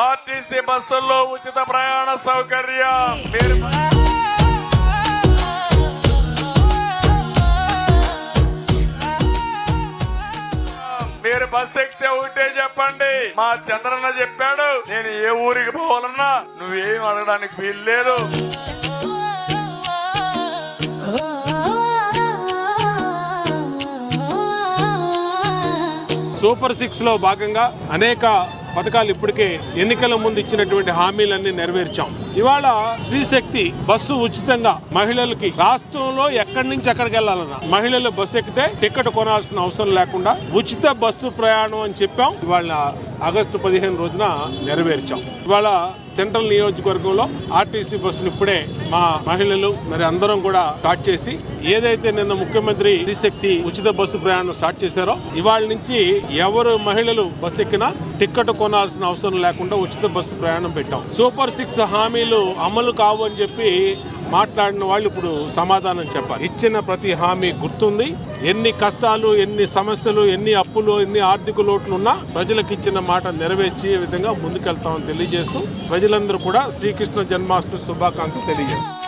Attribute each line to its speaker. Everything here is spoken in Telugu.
Speaker 1: ఆర్టీసీ బస్సుల్లో ఉచిత ప్రయాణ సౌకర్యం. మీరు మీరు బస్ ఎక్కితే ఒకటే చెప్పండి. మా చంద్రన్న చెప్పాడు నేను ఏ ఊరికి పోవాలన్నా నువ్వేం అడగడానికి వీలు లేదు.
Speaker 2: సూపర్ సిక్స్లో భాగంగా అనేక పథకాలు ఇప్పటికే ఎన్నికల ముందు ఇచ్చినటువంటి హామీలన్నీ నెరవేర్చాం. ఇవాళ శ్రీశక్తి బస్సు ఉచితంగా మహిళలకి రాష్ట్రంలో ఎక్కడి నుంచి ఎక్కడికి వెళ్ళాలన్నా మహిళలు బస్సు ఎక్కితే టికెట్ కొనాల్సిన అవసరం లేకుండా ఉచిత బస్సు ప్రయాణం అని చెప్పాం. ఇవాళ ఆగస్టు పదిహేను రోజున నెరవేర్చాం. ఇవాళ సెంట్రల్ నియోజకవర్గంలో ఆర్టీసీ బస్సులు ఇప్పుడే మా మహిళలు మరి అందరం కూడా స్టార్ట్ చేసి ఏదైతే నిన్న ముఖ్యమంత్రి శ్రీశక్తి ఉచిత బస్సు ప్రయాణం స్టార్ట్ చేశారో ఇవాళ నుంచి ఎవరు మహిళలు బస్సు ఎక్కినా టిక్కెట్ కొనాల్సిన అవసరం లేకుండా ఉచిత బస్సు ప్రయాణం పెట్టాం. సూపర్ సిక్స్ హామీలు అమలు కావు అని చెప్పి మాట్లాడిన వాళ్ళు ఇప్పుడు సమాధానం చెప్పాలి. ఇచ్చిన ప్రతి హామీ గుర్తుంది. ఎన్ని కష్టాలు ఎన్ని సమస్యలు ఎన్ని అప్పులు ఎన్ని ఆర్థిక లోట్లు ఉన్నా ప్రజలకు ఇచ్చిన మాట నెరవేర్చే విధంగా ముందుకెళ్తామని తెలియజేస్తూ ప్రజలందరూ కూడా శ్రీకృష్ణ జన్మాష్టమి శుభాకాంక్షలు తెలియజేస్తారు